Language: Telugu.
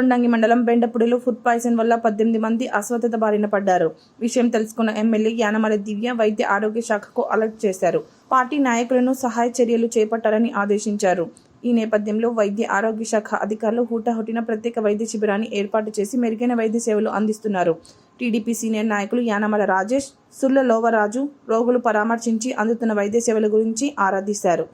తొండంగి మండలం బెండపుడిలో ఫుడ్ పాయిజన్ వల్ల పద్దెనిమిది మంది అస్వస్థత బారిన పడ్డారు. విషయం తెలుసుకున్న ఎమ్మెల్యే యానమల దివ్య వైద్య ఆరోగ్య శాఖకు అలర్ట్ చేశారు. పార్టీ నాయకులను సహాయ చర్యలు చేపట్టాలని ఆదేశించారు. ఈ నేపథ్యంలో వైద్య ఆరోగ్య శాఖ అధికారులు హుటాహుటిన ప్రత్యేక వైద్య శిబిరాన్ని ఏర్పాటు చేసి మెరుగైన వైద్య సేవలు అందిస్తున్నారు. టీడీపీ సీనియర్ నాయకులు యానమల రాజేష్ సుల్ల లోవరాజు రోగులు పరామర్శించి అందుతున్న వైద్య సేవల గురించి ఆరాధిస్తారు.